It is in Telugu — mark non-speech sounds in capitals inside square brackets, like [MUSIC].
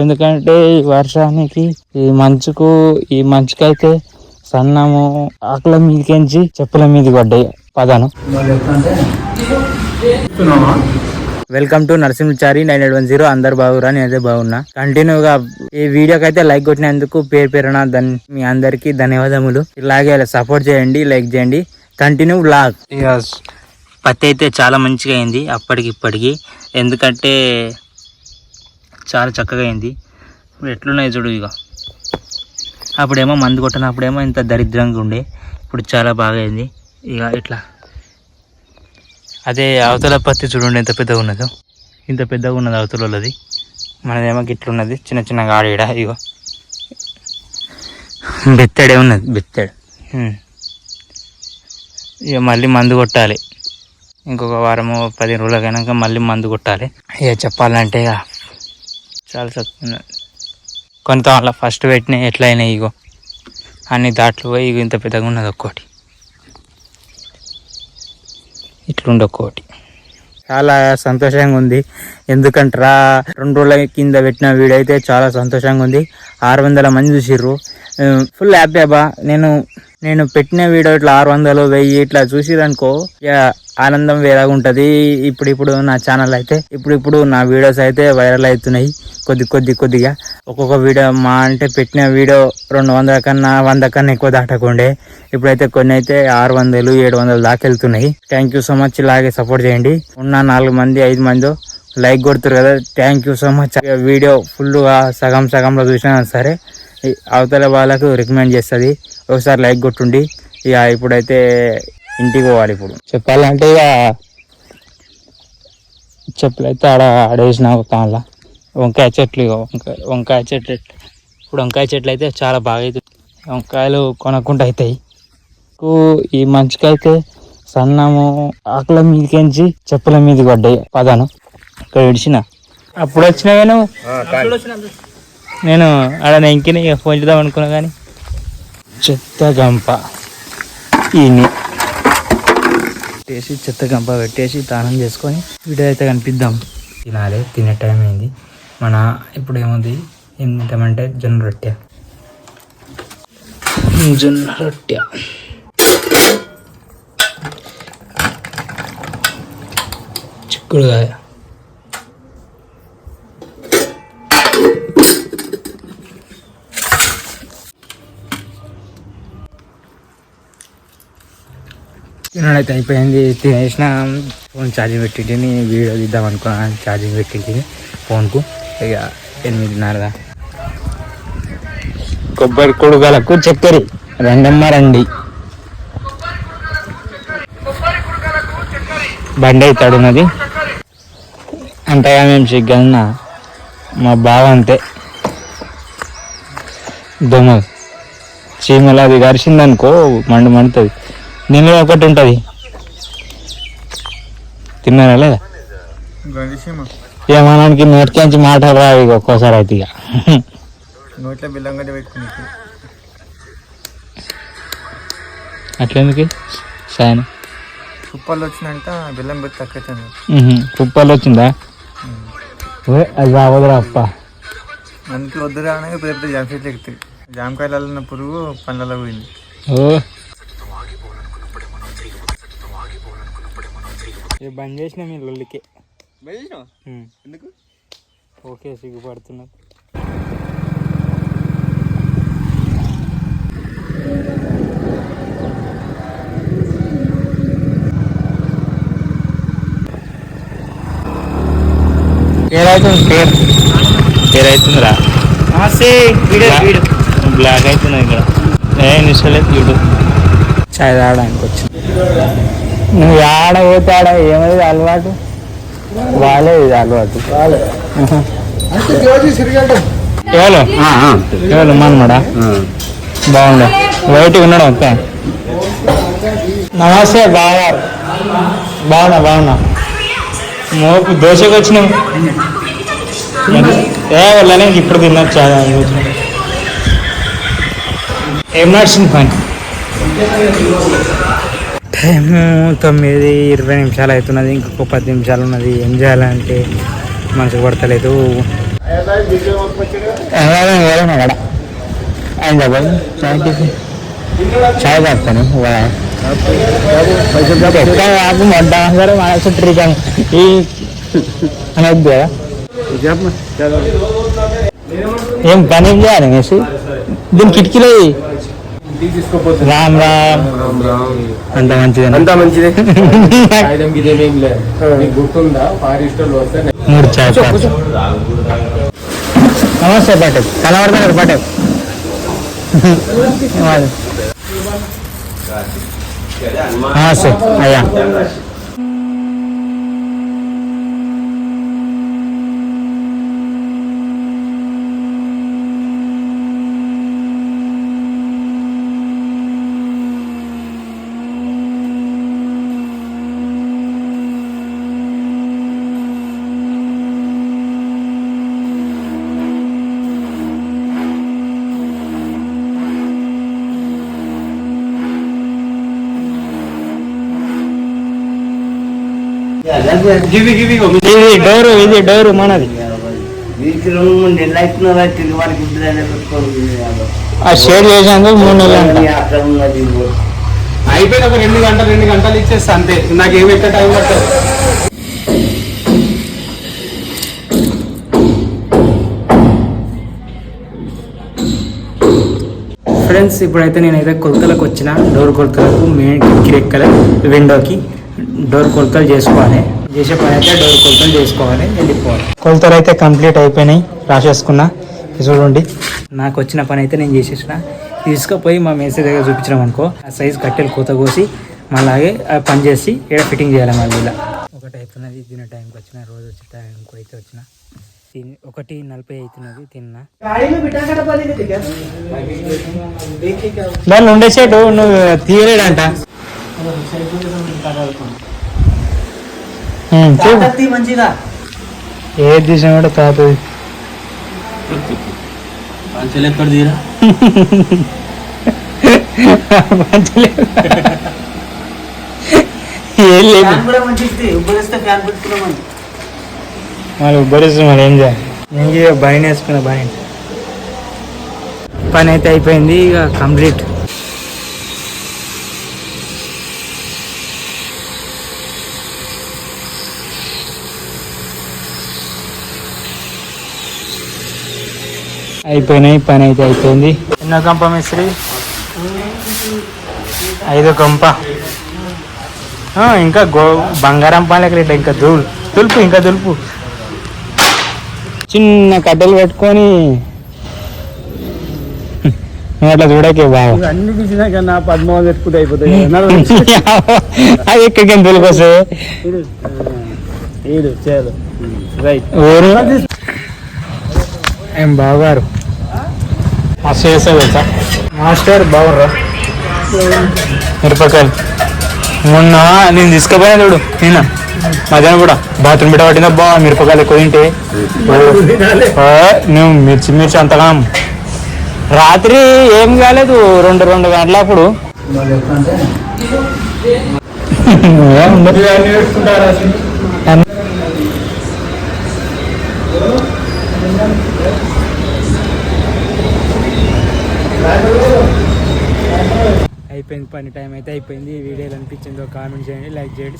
ఎందుకంటే ఈ వర్షానికి ఈ మంచుకు ఈ మంచుకైతే సన్నము ఆకుల మీదకించి చెప్పుల మీద పడ్డాయి. పదాను. Welcome to Narasimhachari nine eight one zero. అందరు బాగురా? నేనైతే బాగున్నా. కంటిన్యూగా ఈ వీడియోకి అయితే లైక్ కొట్టినందుకు పేరు పేరున దాన్ని మీ అందరికీ ధన్యవాదములు. ఇలాగే సపోర్ట్ చేయండి లైక్ చేయండి. కంటిన్యూ లాగ్ పత్తి అయితే చాలా మంచిగా అయింది అప్పటికి ఇప్పటికి ఎందుకంటే చాలా చక్కగా అయింది. ఇప్పుడు ఎట్లున్నాయి చూడు ఇక అప్పుడేమో మందు కొట్టినప్పుడేమో ఇంత దరిద్రంగా ఉండే. ఇప్పుడు చాలా బాగా అయింది. ఇక ఇట్లా. అదే అవతల పత్తి చూడండి ఎంత పెద్దగా ఉన్నదో. ఇంత పెద్దగా ఉన్నది అవతల వాళ్ళది మనదేమో గిట్లున్నది. చిన్న చిన్న గాడిడ ఇగో. బెత్తడే ఉన్నది బెత్తడు. ఇక మళ్ళీ మందు కొట్టాలి. ఇంకొక వారము పది రోజులకైనాక మళ్ళీ మందు కొట్టాలి. ఇక చెప్పాలంటే ఇక చాలా చక్కగా కొంత అలా ఫస్ట్ పెట్టిన ఎట్లయినా ఇగో. అన్ని దాట్లు పోయి ఇగో ఇంత పెద్దగా ఉన్నది ఒక్కోటి. ఇట్లుండి ఒక్కోటి. చాలా సంతోషంగా ఉంది. ఎందుకంటారా రెండు రోజుల కింద పెట్టిన వీడైతే చాలా సంతోషంగా ఉంది. ఆరు వందల మంది చూసిర్రు. ఫుల్ హ్యాపీ అబ్బా. నేను నేను పెట్టిన వీడియో ఇట్లా ఆరు వందలు వెయ్యి ఇట్లా చూసిరనుకో ఇక ఆనందం వేరేగా ఉంటుంది ఇప్పుడు ఇప్పుడు నా ఛానల్ అయితే ఇప్పుడు ఇప్పుడు నా వీడియోస్ అయితే వైరల్ అవుతున్నాయి కొద్ది కొద్ది కొద్దిగా. ఒక్కొక్క వీడియో మా అంటే పెట్టిన వీడియో రెండు వందల కన్నా వంద కన్నా ఎక్కువ దాటకుండే. ఇప్పుడైతే కొన్ని అయితే ఆరు వందలు ఏడు వందలు దాకా వెళ్తున్నాయి. థ్యాంక్ యూ సో మచ్ ఇలాగే సపోర్ట్ చేయండి. ఉన్న నాలుగు మంది ఐదు మంది లైక్ కొడుతురు కదా. Thank you so much video ఫుల్గా సగం సగంలో చూసినా సరే అవతల వాళ్ళకు రికమెండ్ చేస్తుంది. ఒకసారి లైక్ కొట్టుండి ఇక ఇప్పుడైతే ఇంటికి పోవాలి ఇప్పుడు. చెప్పాలంటే ఇక చెప్పులు అయితే ఆడ ఆడేసిన ఒక కాళ్ళ వంకాయ చెట్లు ఇక వంకాయ వంకాయ చెట్లు ఇప్పుడు వంకాయ చెట్లు అయితే చాలా బాగా అవుతాయి వంకాయలు కొనకుండా అవుతాయి ఈ మంచుకైతే సన్నము ఆకుల మీదకించి చెప్పుల మీదకి పడ్డాయి పదాను. ఇక్కడ విడిచిన అప్పుడు వచ్చినావే నువ్వు నేను ఆడ ఇంకిన ఫోన్ చేద్దాం అనుకున్నా కానీ. చెత్త గంప. పెట్టేసి చెత్త గంప పెట్టేసి దానం చేసుకొని వీడియో అయితే కనిపిద్దాం. తినాలి తినే టైం అయింది. మన ఇప్పుడు ఏముంది? ఏం తింటామంటే జొన్న రొట్టె. జొన్న రొట్టె. చిక్కుడుగాయ తినడైతే అయిపోయింది. తినేసిన ఫోన్ ఛార్జింగ్ పెట్టింటిని వీడియో తీద్దాం అనుకున్నాను ఛార్జింగ్ పెట్టింటిని ఫోన్కు. ఇక ఎనిమిదిన్నరదా. కొబ్బరి కొడుగలకు చక్కెర. రెండమ్మ రండి. బండి అవుతాడు ఉన్నది అంతగా మేము సిగ్గన్న మా బావ అంతే. దొంగ. చీమలు అది మండు మండుతుంది. నిన్న ఒకటి ఉంటుంది. తిన్నారా లేదా? ఏమనానికి నోటికించి మాటలు రావు ఇక ఒక్కోసారి అయితే ఇక నోట్లో బిల్లం గడ్డ పెట్టుకుని అట్లెందుకు? సాయన. కుప్పలు వచ్చినంట బిల్లం పెట్టి తక్కువ కుప్పలు వచ్చిందా? అది రావదురా అప్ప. అందుకే వద్దురా అనగా పెద్ద జామ చెట్లు ఎక్కుతాయి జామకాయలలో పురుగు పండ్లలో పోయింది. ఓ ఏ బంద్ చేసిన మీ లొల్లికే. ఉమ్. ఎందుకు? ఓకే సిగ్గుపడుతున్నా. ఏదైతుంది పేరు? బ్లాక్ అవుతుంది ఇక్కడ. చూడు. చాయ్ తాగడానికి వచ్చింది. నువ్వు ఆడ పోతే ఆడ ఏమది అలవాటు? వాళ్ళే ఇది అలవాటు. ఎవరు? ఎవరు? మనమడా బాగుండే. వైట్ ఉన్నాడు ఓకే నమస్తే బాగా బాగున్నా బాగున్నా. మోపు దోశకు వచ్చినావు? ఏ వెళ్ళనే ఇప్పుడు తిన్నారు చాలా ఏం నడిచింది పని? టైము తొమ్మిది ఇరవై నిమిషాలు అవుతున్నది ఇంకొక పది నిమిషాలు ఉన్నది. ఏం చేయాలంటే మనసు పడతలేదు అక్కడ ఆయన చెప్పండి చాయ్కి చాయ్ తాగుతాను ఎక్కడ సరే చుట్టూ ఈ అనొద్దు కదా ఏం పని ఏం చేయాలి అనేసి? దీని కిటికీలో రామ్ రామ్. అంత మంచిది. అంతా మంచిదే. [LAUGHS] మూడు చాయ్. నమస్తే పటేల్ కలవడతారు పటేల్ నమస్తే. అయ్యా. ఇది డోరు ఇది డోరు మనది. ఆ షేడ్ చేసేందుకు మూడు నెలలు అయిపోయిన ఒక రెండు గంటలు రెండు గంటలు ఇచ్చేస్తా అంతే. నాకు ఏమి ఎక్కువ టైం పట్టదు ఫ్రెండ్స్ ఇప్పుడైతే నేనైతే కొలతలకు వచ్చిన. డోర్ కొలతలకు మెయిన్ కిటికీ రెక్కల విండోకి డోర్ కొలతలు చేసుకోవాలి. చేసే పని అయితే డోర్ కొలతలు చేసుకోవాలి. వెళ్ళిపోవాలి కొలతలు అయితే కంప్లీట్ అయిపోయినాయి. రాసేసుకున్నా. చూడండి. నాకు వచ్చిన పని అయితే నేను చేసేసిన. తీసుకుపోయి మా మేసే దగ్గర చూపించినాం అనుకో ఆ సైజ్ కట్టెలు కూత కోసి మళ్ళాగే ఆ పని చేసి ఇక్కడ ఫిట్టింగ్ చేయాలి మళ్ళీ ఇలా ఒకటి అయిపోయినది తినే టైంకి వచ్చిన రోజు వచ్చే టైంకి అయితే వచ్చిన. తిని ఒకటి నలభై అవుతున్నది తిన్నా. దాన్ని ఉండే నువ్వు తీయలేడంట. ఏది తీసిన కూడా తాతది. పంచలు ఎక్కడ తీరా? పంచలే. ఏం లేదు. మరి ఉబ్బరిస్తుంది మరి ఏం చేయాలి? వేసుకున్నా పని అయితే అయిపోయింది ఇక కంప్లీట్. అయిపోయినాయి పని అయితే అయిపోయింది ఎన్నో కంప మిస్త్రి ఐదో కంప ఆ, ఇంకా గో బంగారం పాలకి ఇంకా దుల్ తులుపు ఇంకా తులుపు చిన్న కట్టెలు పెట్టుకొని నువ్వు అట్లా చూడకే బాగా అన్ని తీసినా కన్నా పద్మావతి పెట్టుకుంటే అయిపోతాయి అది ఎక్కడికి రైట్ ఊరు ఏం బాగారు మస్తు చేస్తావు తెలుసా? మాస్టర్ బాగుర్రా మిరపకాయలు. మొన్న నేను తీసుకుపోయినా చూడు నిన్న. మధ్యాహ్నం కూడా. బాత్రూమ్ బిడ్డ పట్టిందా బా మిరపకాయలు ఎక్కువ తింటే. ఆ, నువ్వు మిర్చి మిర్చి అంతగా రాత్రి ఏం కాలేదు రెండు రెండు గంటలప్పుడు. ఏం [LAUGHS] ఉండదు. అన్ని- అయిపోయింది పని టైం అయితే అయిపోయింది. వీడియోలు అనిపించిందో కామెంట్ చేయండి లైక్ చేయండి